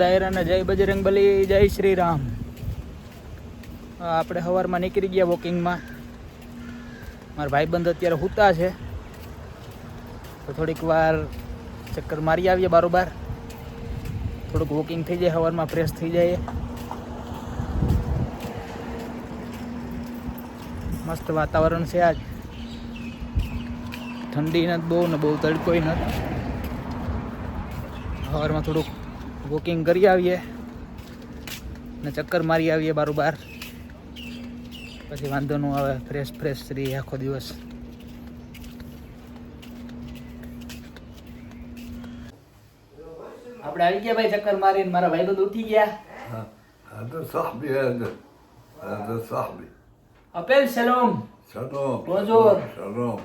દાયરાને જય બજરંગ બલી, જય શ્રી રામ આપણે સવારમાં નીકળી ગયા વોકિંગમાં. મારા ભાઈબંધ અત્યારે હુતા છે. તો થોડીક વાર ચક્કર મારી આવીએ બારોબાર. થોડુંક વોકિંગ થઈ જાય, સવારમાં ફ્રેશ થઈ જાય મસ્ત વાતાવરણ છે આજ. ઠંડી નથી, બહુ ને બહુ તડકોય નથી. સવારમાં થોડુંક વોકિંગ કરી આવીએ ને ચક્કર મારી આવીએ બારું બહાર. પછી વાંધો ન આવે ફ્રેશ ફ્રેશ રહી આખો દિવસ. આપણે આવી ગયા ભાઈ ચક્કર મારીને મારા ભાઈ તો ઉઠી ગયા. હા તો સાહેબ હા તો સાહેબ અપેલ સલામ. સલામ રોજોર સલામ.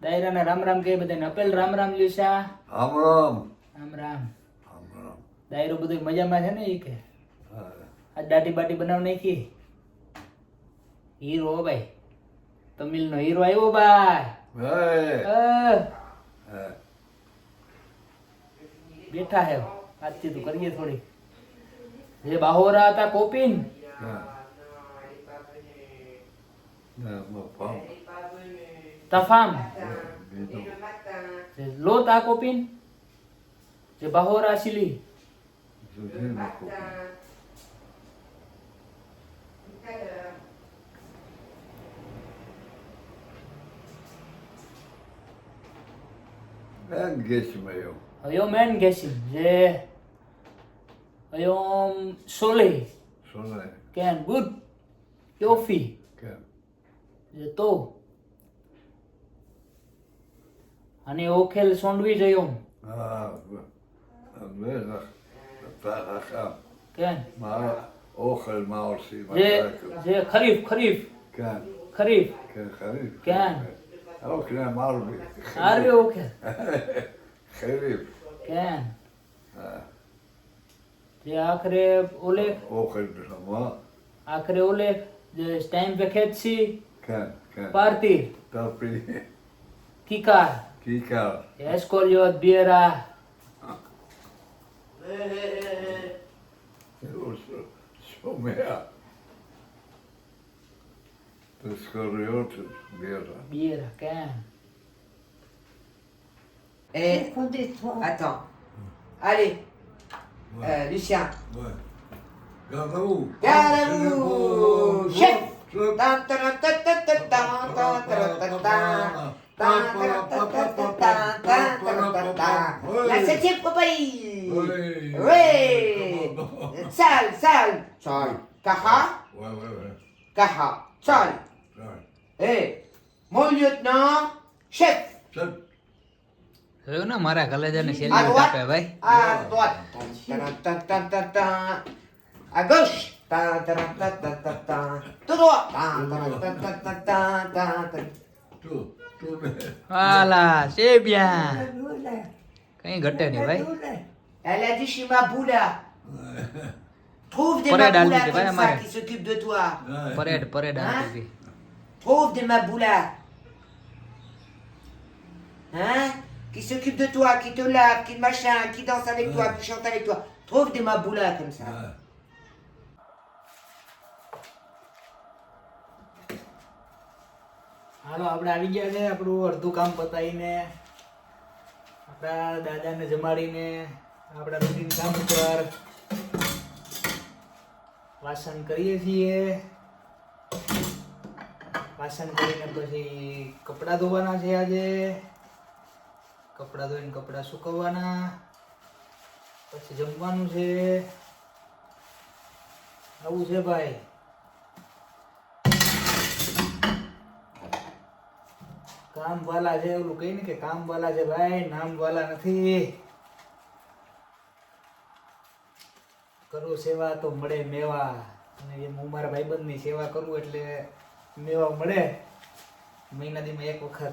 દાયરાના રામ રામ કહે બધાને અપેલ રામ રામ લ્યુસા રામ રામ. રામ રામ. દાયરો બધું મજામાં છે ને એ કે? આ દાટી બાટી બનાવ નાખી. હીરો ભાઈ. તમિલ નો હીરો આવ્યો ભાઈ. બેઠા હે. આજથી તું કરીએ થોડી. જે બાહોરા હતા કોપિન. તફામ. લો તા. કોપીન. જે બાહોરા શિલી. Dodéna Kopa. Ben geçmiyorum. Ayom ben geçim. Je. Ayom sole. Sole. Ken good. Yofi. Ken. Je to. Hani okel sondviç ayom. Ah, ben. Ben كان. كان كان كان كان كان كان كان كان كان. كان كان كان كان. كان كان كان كان كان كان. كان كان. كان كان كان كان كان كان كان كان كان كان كان كان كان. بارتي. بارتي كيكار. كيكار. اسكوليوت بيرا. Somea. Pescariotes, Biera. Biera, quand Attends. Allez. Lucien. Ouais. Garde La septième compagnie. Oui. sal, sal. sal, Kaha? Ouais, ouais, ouais. Kaha. sal. Chai. Eh. Mon lieutenant, chef. Chef. Kau na marah kalau jangan sih lihat apa ya, bay? Aduh, tan tan tan tan tan, agus, tan tan tan tan tan tan, tuh, tan tan tan tan tan tan tan, tuh, tuh, ala, sebia, kau ini gatel nih, bay? Ela di sini mah Trouve des Parade à maboulas lui, comme ouais, ça Marie. qui s'occupent de toi. Ouais. Parade parade Hein? આપી હતી Trouve des maboulas. Hein Qui s'occupent de toi, qui te lavent, qui machin, qui danse avec toi, qui chante avec toi. Trouve des maboulas comme ça. Ouais. હાલો આપણે આવી ગયા છે આપણું અડધું કામ પતાવીને આપણા દાદાને જમાડીને આપણા રૂટીન કામ ઉપર વાસણ કરીએ છીએ. વાસણ કરીને પછી કપડાં ધોવાના છે આજે. કપડાં ધોઈને કપડાં સુકવવાના. પછી જમવાનું છે. આવું છે ભાઈ. કામ વાલા છે એવું કઈ ને કે કામ વાલા છે ભાઈ. નામ વાલા નથી. કરો સેવા તો મળે મેવા. અને એમ હું મારા ભાઈબંધની સેવા કરું એટલે મેવા મળે. મહિના દીમાં એક વખત.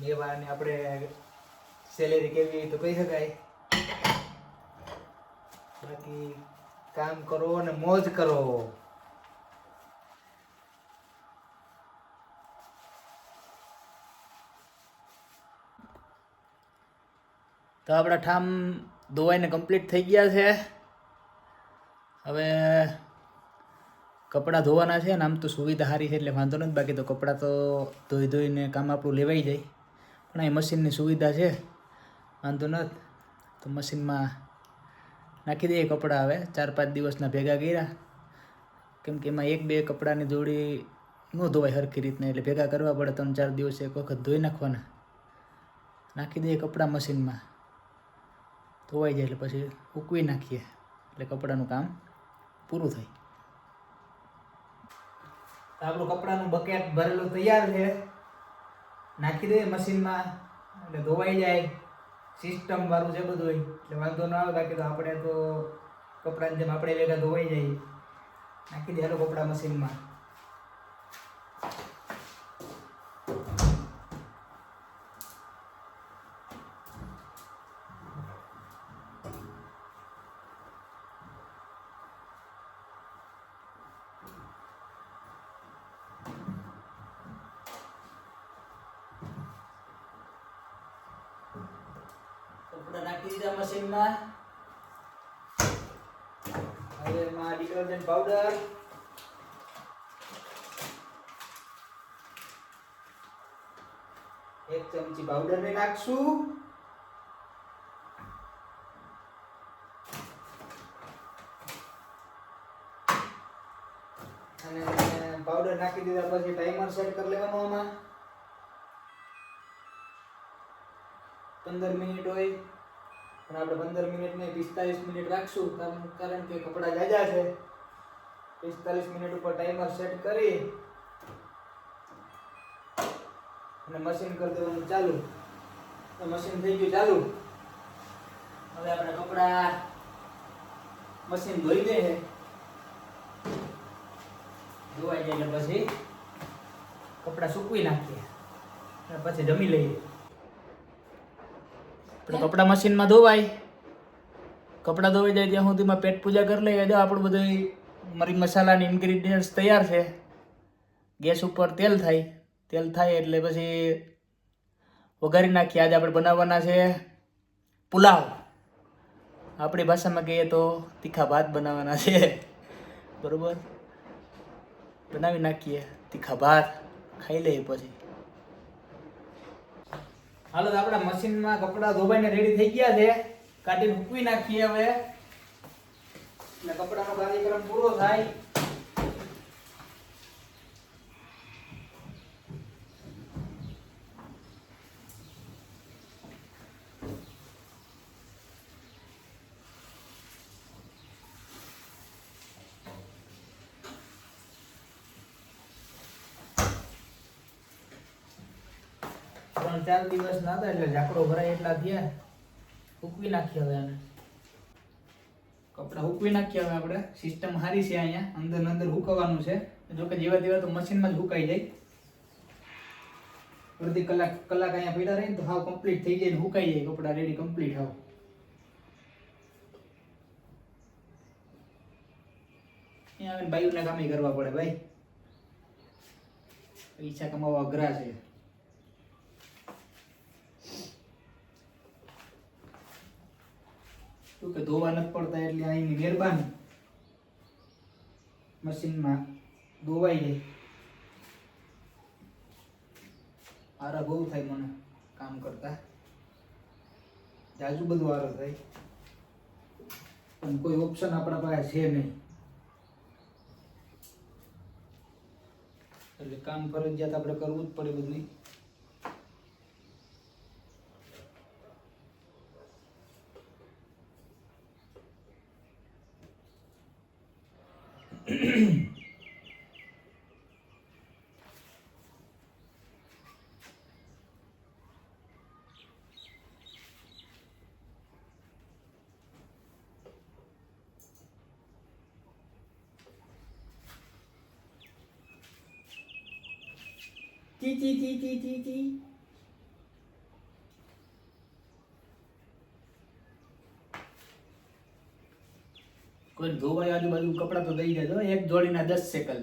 મેવા ને આપણે સેલેરી કેવી તો કહી શકાય. બાકી કામ કરો અને મોજ કરો. તો આપણા ઠામ ધોવાઈને કમ્પ્લીટ થઈ ગયા છે. હવે કપડાં ધોવાના છે ને આમ તો સુવિધા સારી છે એટલે વાંધો નથી. બાકી તો કપડાં તો ધોઈ ધોઈને કામ આપણું લેવાઈ જાય. પણ અહીં મશીનની સુવિધા છે. વાંધો નથી. તો મશીનમાં નાખી દઈએ કપડાં હવે. ચાર પાંચ દિવસના ભેગા કર્યા. કેમ કે એમાં એક બે કપડાની જોડી ન ધોવાય સરખી રીતના. એટલે ભેગા કરવા પડે ત્રણ ચાર દિવસે એક વખત ધોઈ નાખવાના. નાખી દઈએ કપડાં મશીનમાં. ધોવાઈ જાય એટલે પછી ઉકવી નાખીએ. એટલે કપડાનું કામ પૂરું થાય. આપણું કપડાનું બકેટ ભરેલું તૈયાર છે. નાખી દઈએ મશીનમાં એટલે ધોવાઈ જાય. સિસ્ટમ વાળું છે બધું એટલે વાંધો ન આવે બાકી તો આપણે તો કપડાની જેમ આપણે ભેગા ધોવાઈ જાય નાખી દે હાલો કપડાં મશીનમાં દીધા મશીનમાં. હવે એમાં ડિટર્જન્ટ પાવડર. એક ચમચી પાવડર ને નાખશું. અને પાવડર નાખી દીધા પછી ટાઈમર સેટ કરી લેવાનું આમાં. પંદર મિનિટ હોય. પણ આપણે પંદર મિનિટ ને પિસ્તાલીસ મિનિટ રાખશું. કારણ કે કપડાં જાજા છે. પિસ્તાલીસ મિનિટ ઉપર ટાઈમર સેટ કરી અને મશીન કરી દેવાનું ચાલુ. મશીન થઈ ગયું ચાલુ. હવે આપણે કપડાં મશીન ધોઈ દે છે ધોવાઈ જાય એટલે પછી કપડાં સૂકવી નાખીએ. પછી જમી લઈએ. આપણે કપડાં મશીનમાં ધોવાય. કપડાં ધોવાઈ જાય ત્યાં સુધીમાં પેટ પૂજા કરી લઈએ. જો આપણું બધું મરી મસાલાની ઇન્ગ્રીડિયન્ટ્સ તૈયાર છે. ગેસ ઉપર તેલ થાય. તેલ થાય એટલે પછી વઘારી નાખીએ. આજે આપણે બનાવવાના છે પુલાવ. આપણી ભાષામાં કહીએ તો તીખા ભાત બનાવવાના છે. બરોબર? બનાવી નાખીએ. તીખા ભાત. ખાઈ લઈએ પછી. હાલો આપણા મશીનમાં કપડાં ધોવાઈને રેડી થઈ ગયા છે. કાઢીને મૂકવી નાખીએ હવે. એટલે કપડાનો કાર્યક્રમ પૂરો થાય ત્રણ ચાર દિવસ ના હતા એટલે ઝાકડો ભરાય એટલા થયા. ઉકવી નાખીએ હવે એને. કપડા ઉકવી નાખીએ હવે આપણે. સિસ્ટમ સારી છે અહીંયા. અંદર અંદર હુકવાનું છે. જોકે જેવા તેવા તો મશીનમાં જ હુકાઈ જાય. અડધી કલાક કલાક અહીંયા પડ્યા રહે તો હાવ કમ્પ્લીટ થઈ જાય ને હુકાઈ જાય. કપડા રેડી કમ્પ્લીટ હાવ. અહીંયા આવીને બાયુને કામે કરવા પડે ભાઈ. પૈસા કમાવા અઘરા છે. શું કે ધોવા નથી પડતા એટલે અહીંની મહેરબાની મશીનમાં ધોવાઈ જાય. આરા બહુ થાય મને કામ કરતા. જાજુ બધું આરો થાય. પણ કોઈ ઓપ્શન આપણા પાસે છે નહીં. એટલે કામ ફરજિયાત આપણે કરવું જ પડે બધું ચી ચી ચી ચી ચી ચી કોઈ ધોવાય આજુબાજુ કપડાં તો દઈ દેજો, એક જોડીના દસ સેકલ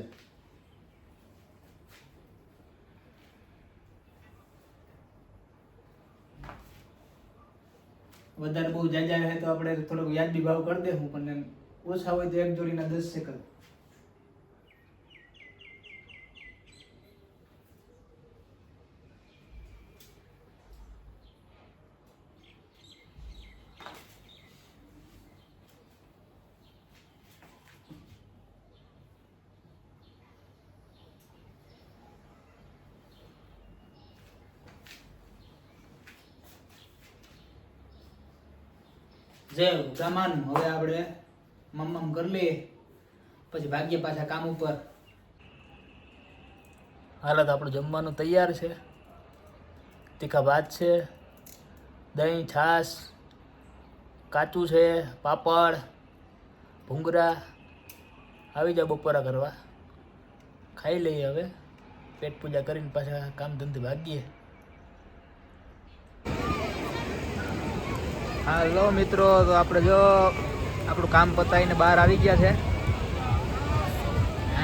વધારે બહુ જાજા રહે તો આપણે થોડોક યાદ બી ભાવ કરી દેવું પણ ઓછા હોય તો એક જોડીના દસ સેકન્ડ. જય બ્રાહ્મણ હવે આપણે મમ્મમ કરી લઈએ. પછી ભાગ્ય પાછા કામ ઉપર. હાલ તો આપણું જમવાનું તૈયાર છે. તીખા ભાત છે, દહીં, છાશ, કાચું છે, પાપડ, ભૂંગરા. આવી જાઓ બપોરા કરવા. ખાઈ લઈએ હવે. પેટ પૂજા કરીને પાછા કામ ધંધે ભાગીએ. હાલો મિત્રો, તો આપણે જો આપણું કામ પતાવીને બહાર આવી ગયા છે.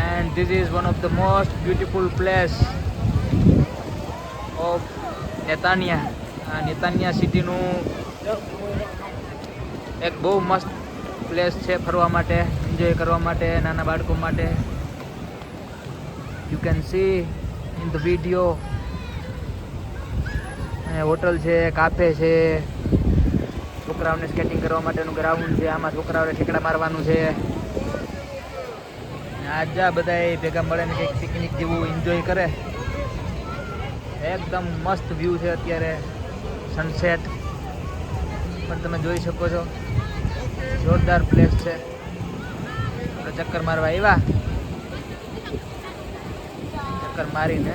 And this is one of the most beautiful place of Netanya આ નેતાનિયા સિટીનું એક બહુ મસ્ત પ્લેસ છે ફરવા માટે એન્જોય કરવા માટે, નાના બાળકો માટે. You can see in the video hotel છે કાફે છે. છોકરાઓને સ્કેટિંગ કરવા માટેનું ગ્રાઉન્ડ છે, આમાં છોકરાઓને ઠેકડા મારવાનું છે. આજા બધા ભેગા મળીને કંઈક પિકનિક જેવું એન્જોય કરે. એકદમ મસ્ત વ્યૂ છે અત્યારે સનસેટ પણ તમે જોઈ શકો છો, જોરદાર પ્લેસ છે. આપણે ચક્કર મારવા આવ્યા ચક્કર મારીને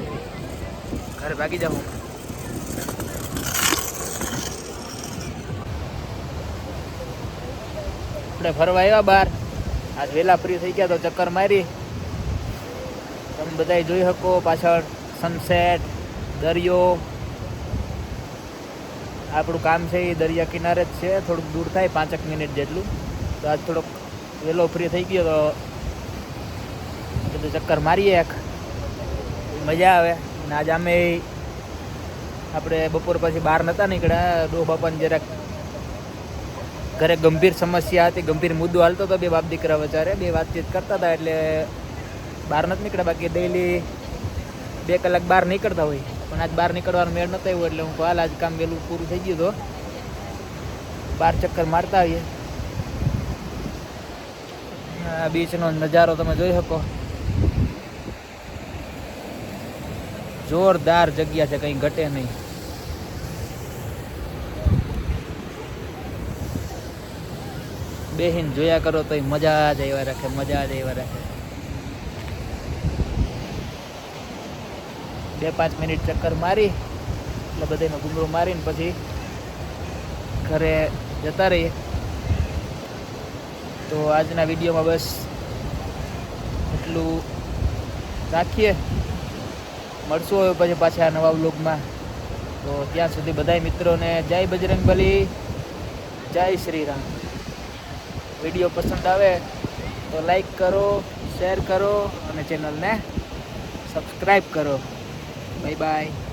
ઘરે ભાગી જાઉં. આપણે ફરવા આવ્યા બહાર આજ વહેલા ફ્રી થઈ ગયા તો ચક્કર મારી. તમે બધા જોઈ શકો પાછળ સનસેટ દરિયો. આપણું કામ છે એ દરિયા કિનારે જ છે, થોડુંક દૂર થાય, પાંચેક મિનિટ જેટલું. તો આજ થોડોક વહેલો ફ્રી થઈ ગયો તો ચક્કર મારીએ એક. મજા આવે. અને આજે અમે આપણે બપોર પછી બહાર નહોતા નીકળ્યા. ડો બાપાને જરાક ઘરે ગંભીર સમસ્યા હતી, ગંભીર મુદ્દો હાલતો હતો બે બાપ દીકરા વચારે બે વાતચીત કરતા હતા એટલે બહાર નથી નીકળ્યા, બાકી ડેઈલી બે કલાક બહાર નીકળતા હોય. પણ આજ બહાર નીકળવાનો મેળ નતો આવ્યો એટલે હું હાલ આજ કામ વહેલું પૂરું થઈ ગયું તો બાર ચક્કર મારતા આવીએ. બીચનો નજારો તમે જોઈ શકો. જોરદાર જગ્યા છે, કંઈ ઘટે નહીં. બેહીને જોયા કરો તો મજા જ આવ્યા રાખે, મજા જ આવ્યા રાખે. બે પાંચ મિનિટ ચક્કર મારી, એટલે બધાનો ગુમરો મારીને પછી ઘરે જતા રહીએ. તો આજના વિડીયોમાં બસ એટલું રાખીએ. મળશું હવે પછી પાછા નવા વ્લોગમાં. તો ત્યાં સુધી બધાય મિત્રોને જય બજરંગબલી, જય શ્રી રામ વીડિયો પસંદ આવે તો લાઈક કરો શેર કરો અને ચેનલને સબસ્ક્રાઈબ કરો. Bye bye